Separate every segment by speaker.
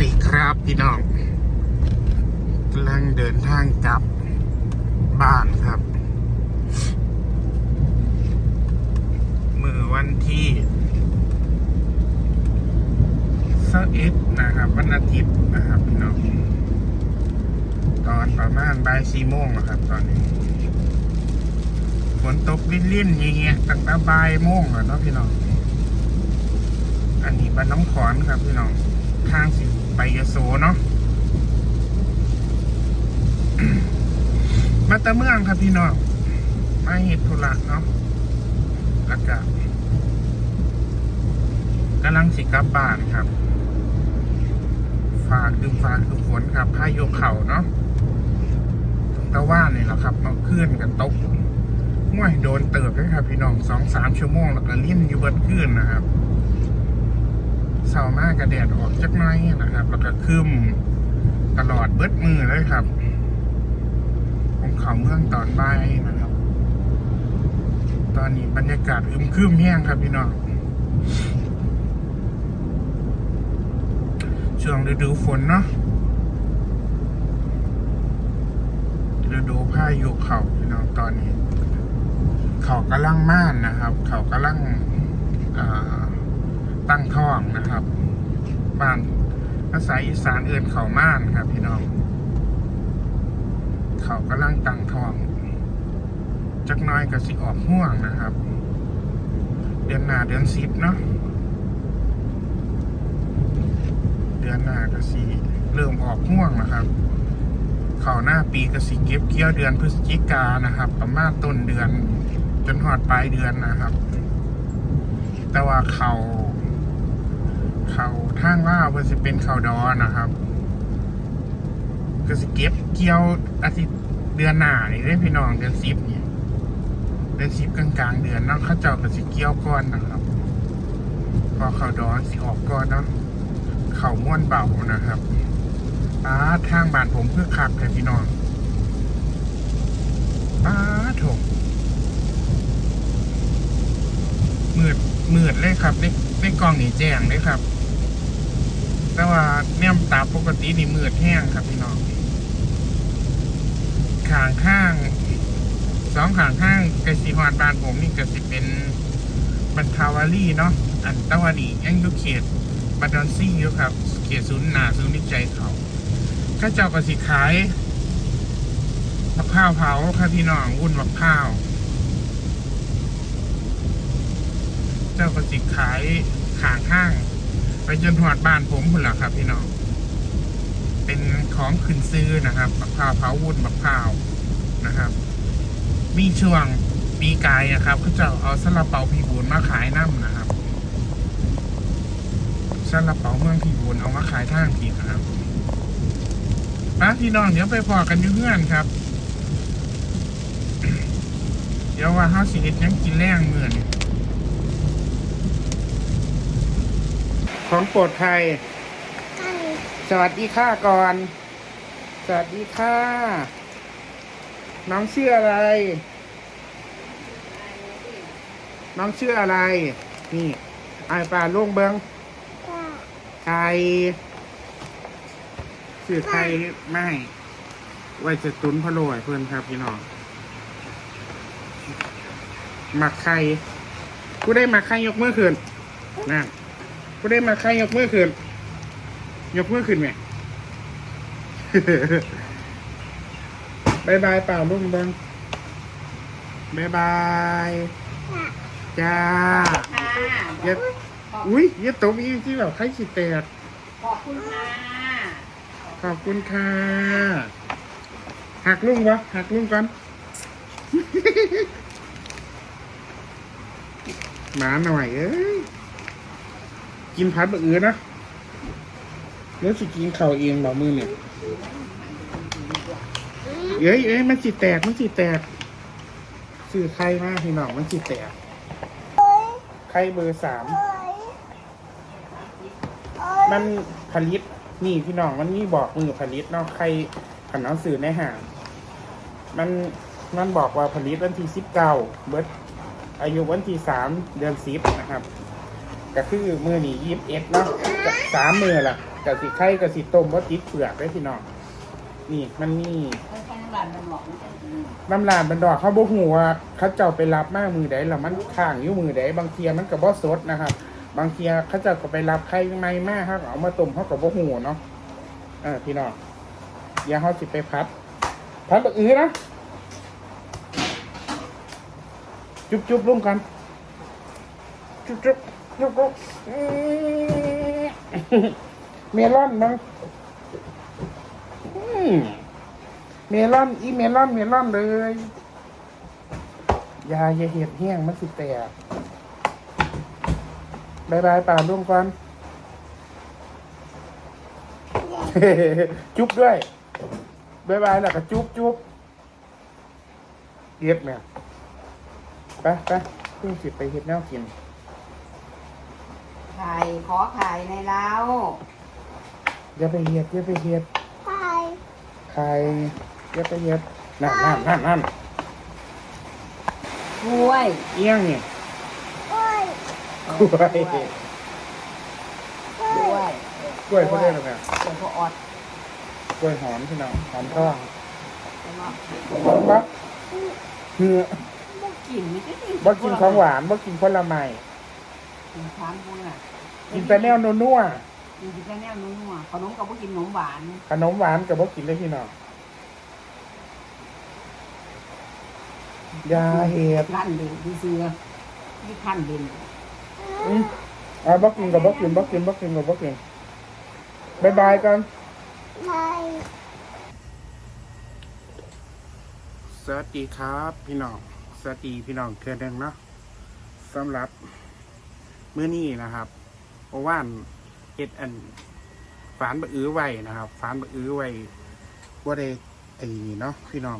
Speaker 1: ดีครับพี่น้องกำลังเดินทางกลับบ้านครับ มือวันที่สเอ็ดนะครับ วันอาทิตย์นะครับพี่น้องตอนประมาณบ่ายสี่โมงนะครับ ตอนนี้ฝนตกลิ่นๆอย่างเงี้ยตั้งแต่บ่ายโมงแล้วเนาะพี่น้องอันนี้บ้านน้ำขอนครับพี่น้องทางสิ ไปยโสเนาะมาตะเมืองครับพี่น้องมาเหตุธุระเนาะแล้วก็กำลังสิกลับบ้านครับ ฝากดึงฝากทุกคนครับพายุเข่าเนาะตะว่านนี่แหละครับมาขึ้นกันตกม่วยโดนเติบด้วยครับ พี่น้องสองสามชั่วโมงแล้วก็ลิ้นอยู่เบิดขึ้นนะครับ เสาร์หน้ากระแดดออกจักหน้อยนะครับ แล้วก็คืมตลอดเบิดมือเลยครับ ผมเขาเมืองตอนบ่ายนะครับ ตอนนี้บรรยากาศอึมครึมแห้งครับพี่น้องช่วงฤดูฝนเนาะฤดูพายุเขาพี่น้องตอนนี้ เขากำลังม่านนะครับ เขากำลังอ่า ตั้งท้องนะครับบ้านภาษาอีสานเอื่นเขาม่านครับ พี่น้อง เขากำลังตั้งท้อง จักน้อยก็สิออกห่วงนะครับ เดือนหน้าเดือนสิบเนาะเดือนหน้าก็สิเริ่มออกห่วงนะครับ เขาหน้าปีก็สิเก็บเกี่ยวเดือนพฤศจิกานะครับ ประมาณต้นเดือนจนหอดปลายเดือนนะครับ แต่ว่าเขา เขาทางว่าเพื่อจะเป็นเขาดอนนะครับก็สิเก็บเกี่ยวอาทิตย์เดือนหน้านี่ได้พี่น้องเดือนสิบเนี่ยเดือนสิบกลางๆเดือนเนาะเขาเจ้าก็สิเกี่ยวก่อนนะครับ พอเขาดอนสิออกก่อนเนาะเขาม้วนเบานะครับป้าทางบ้านผมเพื่อขับแต่พี่น้องป้าถกมืดมืดเลยครับในในกล้องนี่แจ้งเลยครับ แต่ว่าเนี่ยตาปกตินี่มืดแห้งครับพี่น้องขางข้างสองขางข้างกสิฮอดบ้านผมนี่ก็สิเป็นบรรทาวารีเนาะอันตะวันนี้ยังอยู่เขตบัตดอนซี่อยู่ครับ เขตศูนย์หนาศูนย์วิจัยเขาข้าเจ้าก็สิขายมะพร้าวเผาครับพี่น้องวุ่นมะพร้าวเจ้าก็สิขายขางข้าง ไปจนหอดบ้านผมคุณล่ะครับ พี่น้อง เป็นของขึ้นซื้อนะครับมะพร้าวเผาวุ่นมะพร้าวนะครับ มีช่วงปีกายนะครับเขาจะเอาซาลาเปาพีบูนมาขายน้ำนะครับซาลาเปาเมืองพีบูนเอามาขายทางผิดนะครับป้าพี่น้องเดี๋ยวไปพอกันอยู่เพื่อนครับ เดี๋ยวว่าเฮาสิเฮ็ดยังกินแรงเมื่อนี่ ของโปรดไทยสวัสดีค่ะก่อน สวัสดีค่ะ น้องชื่ออะไร น้องชื่ออะไร นี่ไอายปลาลุงเบิงไทยชื่อไทยไม่ไว้จะตุนพะโล้ให้เพื่อนครับพี่น้องหมักไข่กูได้หมักไข่ยกมือขึ้นนั่น กูได้หมักไข่ยกมือขึ้นยกมือขึ้นไหมบายบายเปล่าลุงเบิงบายบายจ้า
Speaker 2: ค่ะ
Speaker 1: เย็ดอุ้ยเย็ดตบอีกที่แบบไข่สิแตก
Speaker 2: ขอบคุณค่ะ
Speaker 1: ขอบคุณค่ะหักลุงวะหักลุงก่อนหมาหน่อยเอ้ย กินพัดบะอือนะแล้วสิกินเข่าเองเบามือเนี่ยเอ้ยเอ้ยมันสิแตกมันสิแตกสื่อใครมากพี่น้องมันสิแตกใครเบอร์สามมันผลิตนี่พี่น้องมันมีบอกมือผลิตเนาะใครขันเอาสื่อในห่างมันมันบอกว่าผลิตวันที่สิบเก้าเบิร์ดอายุวันที่สามเดือนสิบนะครับ ก็คือมือนี่ยีบเอ็ดเนาะสามมือละกับสิไข่กับสิต้มว่าติดเปลือกได้พี่น้องนี่มันนี่
Speaker 2: น้ำลายมันหมอกนะอืม
Speaker 1: น้ำลานบันดอกเขาบอกหัวเขาเจ้าไปรับมากมือใดแล้วมันข้างอยู่มือใดบางเทียมันกับบอสดนะครับ บางเทียเขาเจ้าก็ไปรับไข่ไม่มากครับเอามาต้มเขากับบหัวเนาะเออพี่น้องอย่าเขาสิไปพัด พัดแบบอื้อนะจุ๊บจุ๊บร่วมกัน จุ๊บจุ๊บ จุ๊บจุ๊เมลอนมั้งเมลอนอีเมลอนเมลอนเลยยาอย่าเห็ดแห้งมันสิแตกบายบายป่าลุงก่อนจุ๊บด้วยบายบายแล้วก็จุ๊บจุ๊บเก็บเนี่ยไปไปเพิ่งสิไปเห็ดแนวกิน
Speaker 2: ไข่ขอไข่ในเล้า
Speaker 1: อย่าไปเห็ดอย่าไปเห็ด
Speaker 2: ไข่
Speaker 1: ใครอย่าไปเห็ดนั่นนั่นนั่นนั่น
Speaker 2: กล้วย
Speaker 1: เอี้ยงนี่
Speaker 2: กล้วย
Speaker 1: กล้วย
Speaker 2: กล้วย
Speaker 1: กล้วยเขาเรียกอะไรเนี่ย
Speaker 2: กล้วยเขาออด
Speaker 1: กล้วยหอมพี่น้องหอมทอง
Speaker 2: แล้วก็
Speaker 1: หอมปะเนื้อ
Speaker 2: บ่กินนี่ก็กิน
Speaker 1: บ่กินของหวานบ่กินผลไม้
Speaker 2: กินช้างพวกน่ะ
Speaker 1: กินแต่แนวนัว
Speaker 2: กินแต่แนวนัวๆขนมกับบ่กินขนมหวาน
Speaker 1: ๆขนมหวานกับบ่กินเลยพี่น้องยาเห็ด
Speaker 2: ขั้นเด่นที่เสือที่ขั้นเด่น
Speaker 1: อืมอ่าบ่กินกับบ่กินบ่กินบ่กินกับบ่กินบายบายกันสวัสดีครับ พี่น้องสวัสดีพี่น้องเทือนหนึงเนาะสำหรับ มื้อนี้นะครับเพราะว่าเฮ็ดอันฝานบะอื้อไว้นะครับฝานบะอื้อไว้บ่ได้ไอ้นี่เนาะพี่น้อง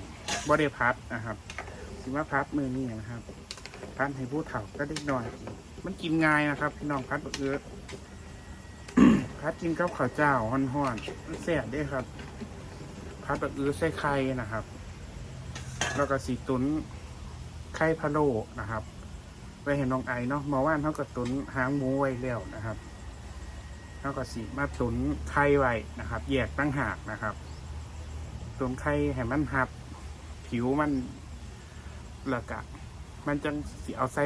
Speaker 1: บ่ได้พัดนะครับสิมาพัดมื้อนี้นะครับพัดให้ผู้เฒ่าก็ได้หน่อย มันกินง่ายนะครับ พี่น้องพัดบะอื้อพัดกินกับข้าวเจ้าฮ้อนๆมันแซ่บเด้ครับ พัดบะอื้อใส่ไข่นะครับ แล้วก็สีตุนไข่พะโล้นะครับ ไว้เห็นน้องไอเนาะเมาว่านเขาก็ตุนหางหมูไว้แล้วนะครับเขาก็สีมาตุนไข่ไว้นะครับ แยกตั้งหากนะครับ ตุนไข่ให้มันหับ ผิวมันล้วก็มันจังสีเอาใส่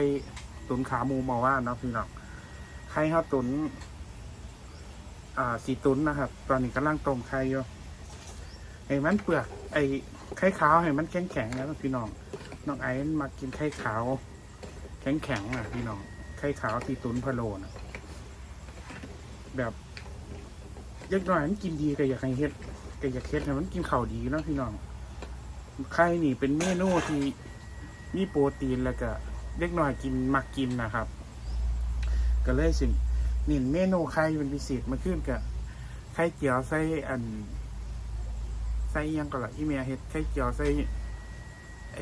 Speaker 1: ตุนขาหมูมาว่านเนาะพี่น้องไข่เขาตุนอ่าสีตุนนะครับ ตอนนี้กำลังต้มไข่อยู่ไอ้มันเปลือกไอ้ไข่ขาวให้มันแข็งแข็งนะพี่น้องน้องไอ้มากินไข่ขาว แข็งแข็งอะพี่น้องไข่ขาวที่ตุนพะโลนะแบบเล็กน้อยมันกินดีก็อยากให้เฮ็ดก็อยากเฮ็ดให้มันกินข้าวดีนะพี่น้องไข่นี่เป็นเมนูที่มีโปรตีนแล้วก็เล็กน้อยกินมักกินนะครับ ก็เลยสินี่เมนูไข่เป็นพิเศษมาขึ้นกับไข่เจียวใส่อันใส่อิหยังก็ละที่เมียเฮ็ดไข่เจียวใส่ไอ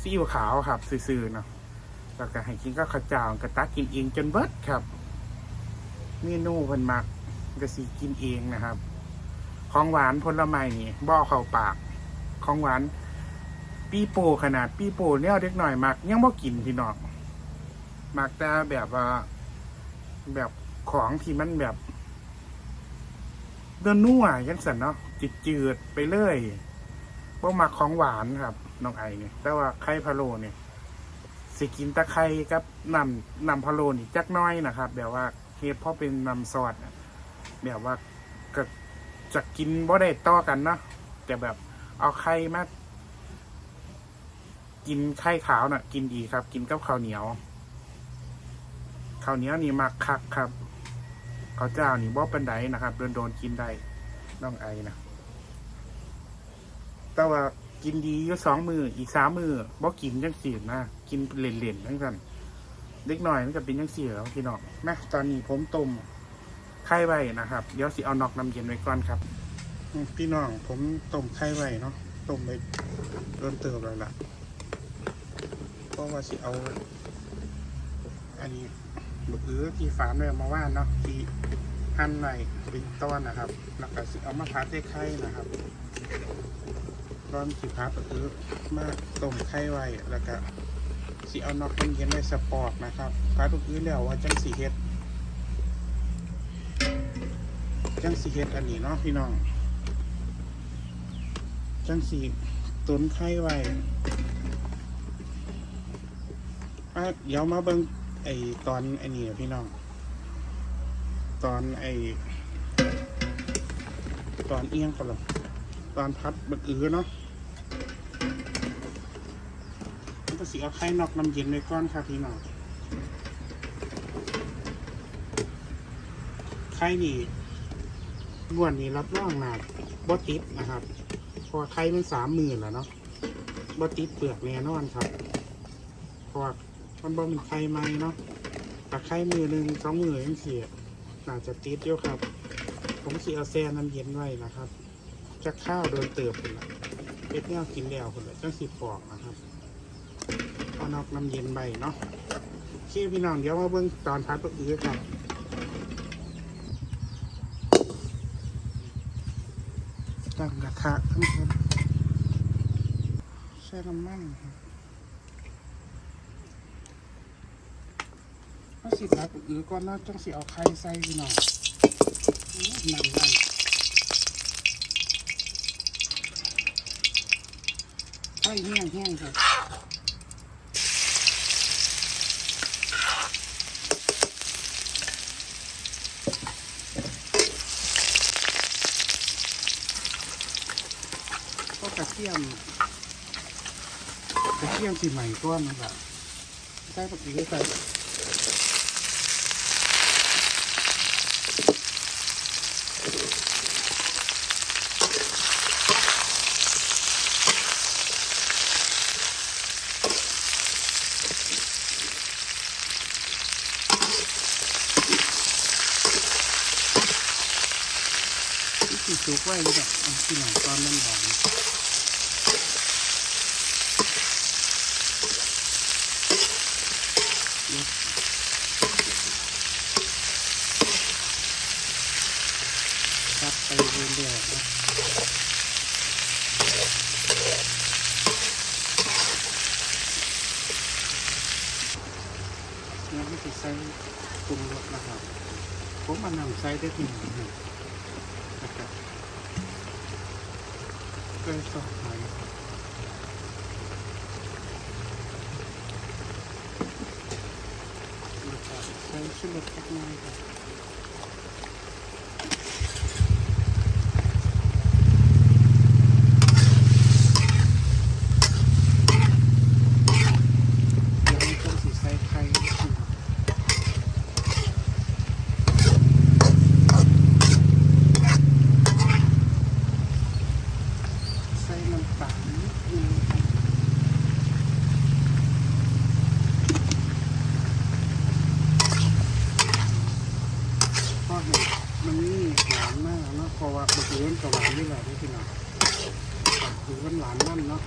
Speaker 1: ซีอิ๊วขาวครับซื่อๆเนาะ แล้วก็ให้กินก็ข้าวเจ้าก็ตักกินเองจนเบิดครับ เมนูเพิ่นมักก็สิกินเองนะครับ ของหวานผลไม้นี่บ่อเข้าปาก ของหวาน ปีโป้ขนาดปีโป้เนี่ยเด็กหน่อยมัก ยังบ่กินพี่น้องมักแต่แบบว่าแบบของที่มันแบบเดินนัวยังสันเนาะจิตจืดไปเลยพวกมาของหวานครับน้องไอเนี่ยแต่ว่าไข่พะโลเนี่ย สิกินตะไคร้กับนำนำพะโล้นี่จักน้อยนะครับ แบบว่าเฮ็ดเพราะเป็นนำซอสอะแบบว่าก็จะกินบ่ได้ต่อกันเนาะแต่แบบเอาไข่มากินไข่ขาวน่ะ กินดีครับ กินกับข้าวเหนียวข้าวเหนียวนี่มักคักครับข้าวเจ้านี่บ่เป็นไดนะครับโดนโดนๆกินได้น้องไอนะแต่ว่า กินดีอยู่สองมืออีกสามมือบ่กินจังสี่นะกินเล่นๆจังสันเล็กหน่อยมันก็เป็นจังสี่แล้วพี่น้องนะตอนนี้ผมต้มไข่ไว้นะครับเดี๋ยวสิเอานอกน้ำเย็นไว้ก่อนครับพี่น้องผมต้มไข่ไว้เนาะต้มไปเริ่มเติมแล้วล่ะเพราะว่าสิเอา อันนี้บอื้อที่ฟาร์มเลยมาว่านเนาะที่หั่นไว้เป็นต้นนะครับแล้วก็สิเอามาพัดใส่ไข่นะครับ ร้อนสิพัดบอื้อมาต้มไข่ไว้แล้วก็สิเอานอกน้ำเย็นไว้สปอร์ตนะครับพัดบอื้อแล้วว่าจังสีเฮ็ดจังสีเฮ็ดอันนี้เนาะพี่น้อง จังสีตุนไข่ไว้เดี๋ยวมาเบิ่งไอตอนไอนี่พี่น้อง ตอนไอตอนเอียงก่อนหรอตอนพัดบักอือเนาะ ก็สีเอาไข่นอกน้ำเย็นไว้ก่อนครับพี่น้องไข่นี่บ้วนนี่รับรองนาบอติดนะครับเพราะไข่มันสามหมื่นแล้วเนาะบอติดเปลือกแน่นอนครับเพราะว่ามันบ่เป็นไข่ไหมเนาะแต่ไข่มือหนึ่งสองมือยังเสียน่าจะติดเยอะครับ ผมสีเอาแซ่น้ำเย็นไว้นะครับจะข้าวโดนเติบคนละเป็ดแนวกินแล้วคนละจังสิปอกนะครับ เอานอกน้ำเย็นใบเนาะโอเคพี่น้องเดี๋ยวมาเบิ่งตอนพัดตัวอื้อครับตั้งกระทะครับใช้น้ำมันครับเอาสิพัดตัวอื้อก่อนเนาะจังสิเอาไข่ใส่พี่น้องอื้อน้ำมันไข่แห้งแห้งครับ กระเทียมกระเทียมสีใหม่ก้อนนะครับใส่ปกติก็ใส่ที่สุกไว้นี่แบบที่หนังก้อนนั่นบอก ครับไปเรื่อยๆนะงั้นที่ใส่ปรุงรสนะครับ ผมมานำใส่ได้ที่หนึ่งนะครับเกลือสดหน่อยแล้วก็ใส่ชุดรสเล็กน้อยครับ เดี๋ยวมันต้องสีใส่ไข่ใส่น้ำตาลนิดนึงก็เห็นมันนี่หวานมากเนาะเพราะว่าปกติมันก็หวานนี่แหละนี่พี่น้องคือมันหวานนั่นเนาะ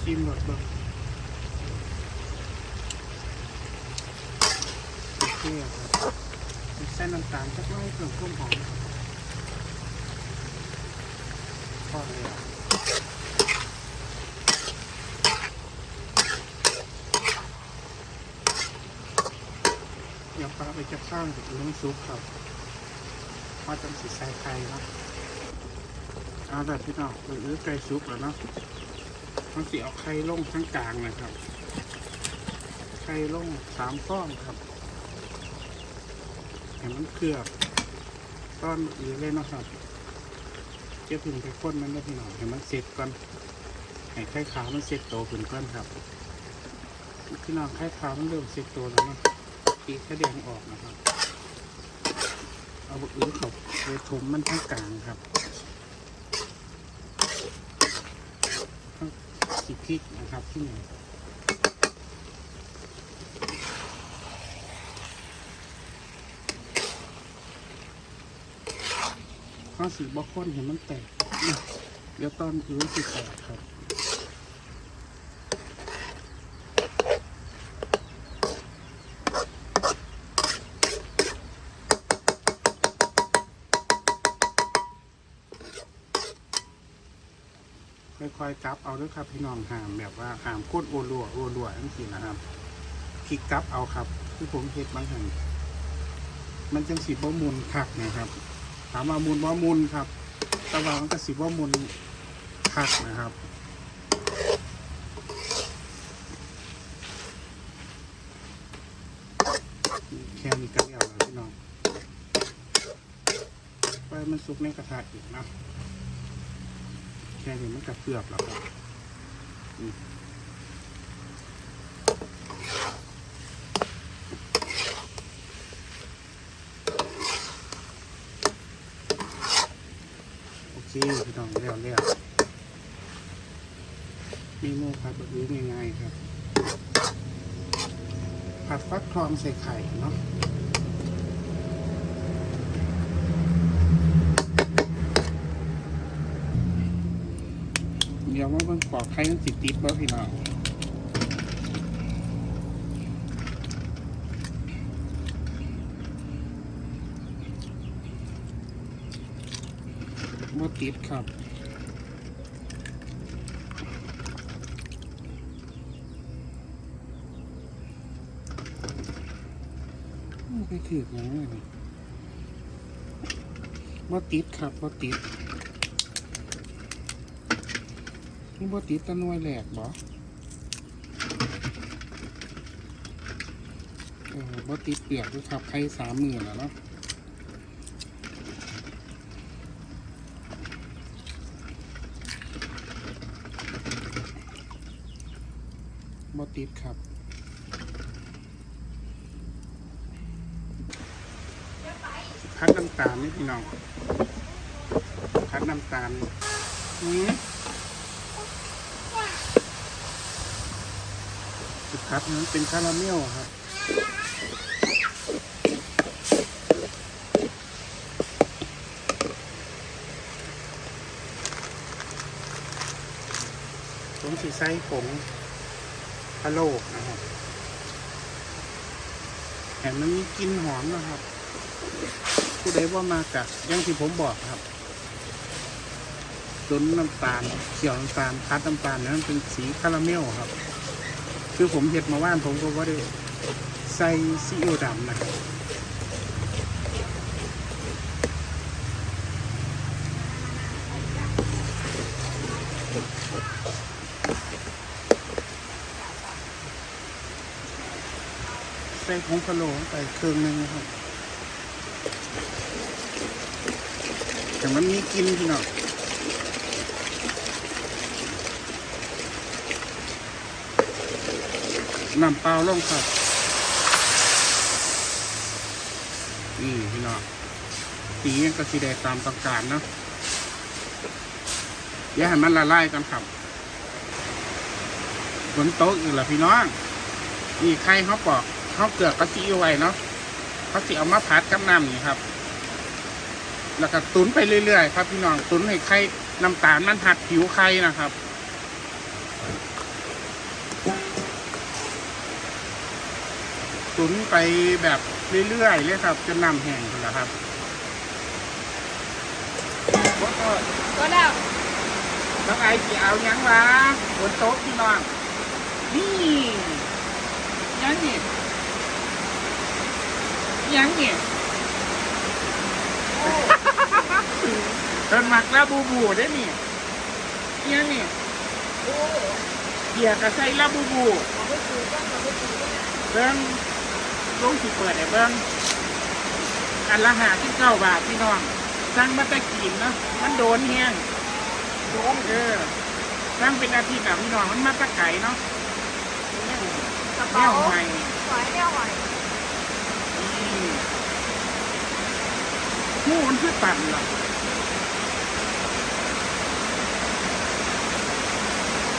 Speaker 1: ชิมหมดเลย เที่ยวครับใส่น้ำตาลสักหน้อยเพิ่มความหอมพอเลยอะ เดี๋ยวปลาไปจะข้างกับน้ำซุปครับมาจำสีใส่ไข่เนาะเอาแบบพี่น้องหรือไก่ซุปแล้วเนาะต้องสีเอาไข่ลงทั้งกลางเลยครับ ไข่ลงสามฟองครับให้มันเคลือบต้อนอีกเลยเนาะครับเจ้าถึงไปข้นมันได้พี่น้องให้มันเสร็จก่อนให้ไข่ขาวมันเสร็จโตขึ้นก่อนครับพี่น้องไข่ขาวมันเริ่มเสร็จโตแล้วเนาะ ปีกกระเดียงออกนะครับ เอาบุอื้อเขาไปถมมันทั้งกลางครับสิพริกนะครับที่นี่ข้าวสีบอคอนเห็นมันแตก เดี๋ยวตอนอื้อสิแตกครับ ค่ อยกลับเอาด้วยครับพี่น้องหามแบบว่าหามโคตรโอรัวโอรัวทั้งสี่นะครับพลิกกลับเอาครับ ที่ผมเห็ดบางแห่งมันจังสีบ่มุนคักนะครับ ถามว่ามุนบ่มุนครับต่ว่ามันก็สิบ่มุนคักนะครับแค่นี้ก็เดียวแล้วพี่น้องไปมันสุกในกระทะอีกนะ ค่นี้มันกระเกือบแล้วครับโอเคพี่น้องเรียวเรียวเมนูผัดแบบนี้ง่ายๆครับผัดฟักทองใส่ไข่เนาะ ดี๋ยวว่ามันปอกไข่มันสิติดบ่พี่น้องบ่ติดครับไมันไปถือยังไงนี่บ่ติดครับบ่ติด นี่บ่ติดตะนวยแหลกบ่เออบ่ติดเปลือกด้วยครับใครสามหมื่นแล้วเนาะบ่ติดครับคัดน้ำตาลนี่พี่น้องคัดน้ำตาลอืม สุดคัดนั้นเป็นคาราเมลครับผมสีไส้ผงพะโลกนะครับแถมมันมีกลิ่นหอมนะครับผู้ใดว่ามาจากอย่างที่ผมบอกครับต้นน้ำตาลเขียวน้ำตาลคัดน้ำตาลนั้นเป็นสีคาราเมลครับ คือผมเห็ดมาว่านผมก็ว่าได้ใส่ซีอิ๊วดำนะครับใส่ผงพะโล้ลงไปเครื่องหนึ่งนะครับแต่มันมีกินพี่น้อง น้ำเปล่าลงครับ นี่พี่น้องสีมันก็สีแดงตามต้องการเนาะอย่าให้มันละลายกันครับบนโต๊ะอีกแล้วพี่น้องนี่ไข่เขาปอกเขาเกลือกกะซีไว้เนาะเขาสิเอามาผัดกับน้ำนี่ครับ แล้วก็ตุนไปเรื่อยๆครับ พี่น้องตุนให้ไข่น้ำตาลมันหัดผิวไข่นะครับ ตุนไปแบบเรื่อยๆเลยครับ จนน้ำแห้งแล้วครับโอ้โห
Speaker 2: ก็ได้
Speaker 1: น้องไอจีเอายังวะบนโต๊ะพี่น้องนี่ยังนี่ยังนี่เดินหมักลาบูบูได้นี่ยังนี่เกียร์กระใส่ลาบูบู
Speaker 2: เอาไปซื้อก็เอาไปซื้อก็ได้
Speaker 1: เบิ้ง ลงสิเปิดไอ้เบิ้งอันละหาที่เก้าบาทพี่น้องสั่งมาแตะกินเนาะมันโดนแห้ง
Speaker 2: โดน
Speaker 1: เออสั่งเป็นอาทิตย์นะพี่น้องมันมาตะไก่เนาะ
Speaker 2: กระ
Speaker 1: แน
Speaker 2: เป๋าว
Speaker 1: ใหม่
Speaker 2: สวยแนวใหม่
Speaker 1: นี่หูมันคือตันเหรอ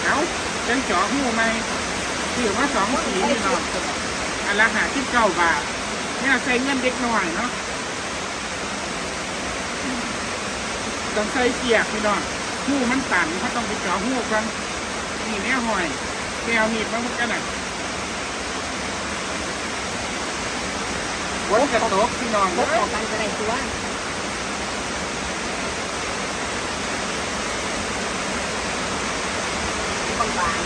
Speaker 1: เอาจังจ่อหูไหมถือว่าสองสีพี่น้อง อันละหาที่เก้าบาทเนี่ยใส่เงินเด็กหน่อยเนาะต้องใส่เกียกพี่น้องหูมันตันเขาต้องไปเจาะหูกันนี่แน่หอยแกวมีดมาเหมือนกันอะวันกระตกพี่น้อง
Speaker 2: พ
Speaker 1: เอ้
Speaker 2: ก
Speaker 1: ย
Speaker 2: ต่อกันก็ได้ตัวบางบาง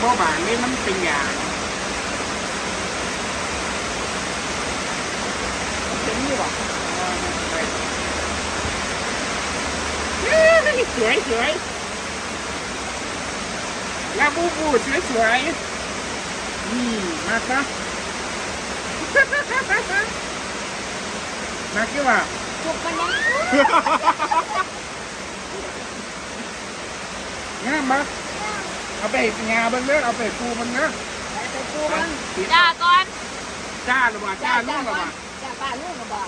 Speaker 1: บ่บานนี่มันเป็นยา ช่ป่สวยสวยลาบูบูสวยสวยนี่มากปะมากกี่ว่า
Speaker 2: ถูกกันยัง
Speaker 1: งามหมเอาไปงาบ้างเนื้อเอาไปปูมันเนื้อ
Speaker 2: ไปปูมัน
Speaker 3: จ้าก่อน
Speaker 1: จ้าหรือว่าจ้าลูกหรือว่า
Speaker 2: ป้าลูกกับบ่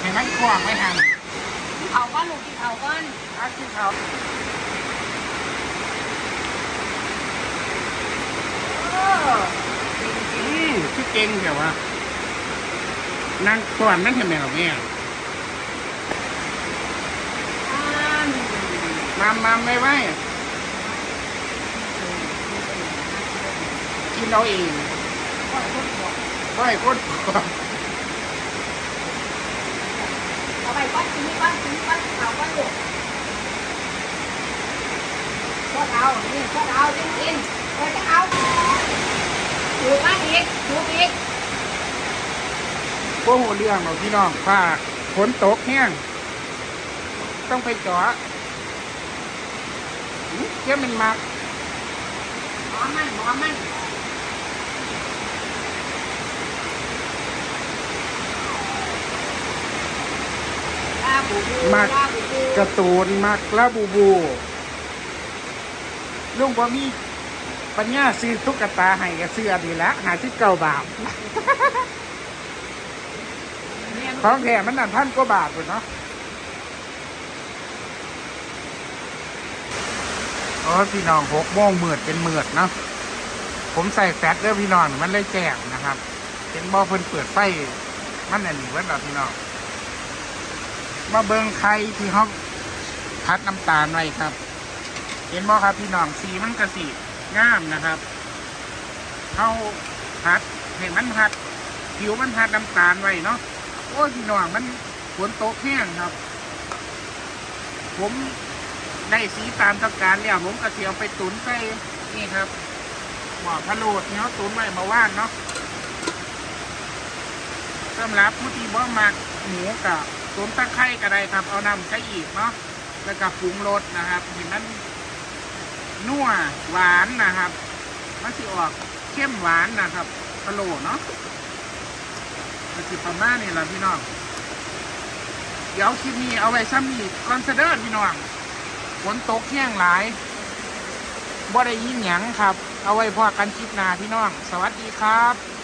Speaker 1: เห็นไหมขวางไม่ทัน
Speaker 2: กินเขาก้อนลูกกินเขาก้อน
Speaker 1: อาชีพเขาอืมคือเก่งเดี๋ยววะนั่งก่อนนั่นเห็นไหมเราเนี่มามาไม่ไหว นเราเอง
Speaker 2: ก้อนคน
Speaker 1: ก็ให้คน
Speaker 2: เอาไปก้อนกินนี่ก้อนกินนี่ก้อนเขาก้อนลูกก้อนเอานี่ก้อนเอากินกินก้อนจะเอาถูกมาอีกถูกอีก
Speaker 1: พวกหัวเรื่องเราพี่น้องป้าฝนตกแห้งต้องไปจอื้อเจ้ามันมัก
Speaker 2: หมอมันหมอมัน ลาบูบูลาบูบู
Speaker 1: การะตูนมักลาบูบูลุงบ่มีปัญญาซื้อตุ๊กตาให้กับซื้ออันนี้ละหาที่เก่าบาทของแถมมันนั่นพันกว่าบาทเลยเนาะโอ้ยพี่น้องหกโมงมืดเป็นมืดเนาะผมใส่แฟตเด้อพี่น้องมันเลยแจ้งนะครับเห็นบอเพิ่นเปิดไฟมันอันนี้เว้นเราพี่น้อง มาเบิงไข่ที่ห้องพัดน้ำตาลไว้ครับ เห็นบอครับพี่น้องสีมันกระสีงามนะครับเขาพัดเห็นมันพัด ผิวมันพัดน้ำตาลไว้เนาะโอ้พี่น้องมันฝนตกแห้งครับ ผมได้สีตามต้องการแล้วผมก็เสียวไปตุนใส่นี่ครับหมอพะโลดเนาะตุนไว้มาว่านเนาะสำหรับผู้ที่บ่มักหมูกับ ตุนตะไคร้ก็ได้ครับ เอาน้ำใช้อีกเนาะแล้วก็ปรุงรสนะครับเห็นมันนัวหวานนะครับมันสิออกเข้มหวานนะครับพะโลเนาะก็สิประมาณนี้แหละพี่น้องเดี๋ยวคลิปนี้เอาไว้ซ้ำอีกก่อนเสด็จพี่น้องฝนตกแห้งหลายบ่ได้ยินหยังครับ เอาไว้พอกันคลิปหน้าพี่น้อง สวัสดีครับ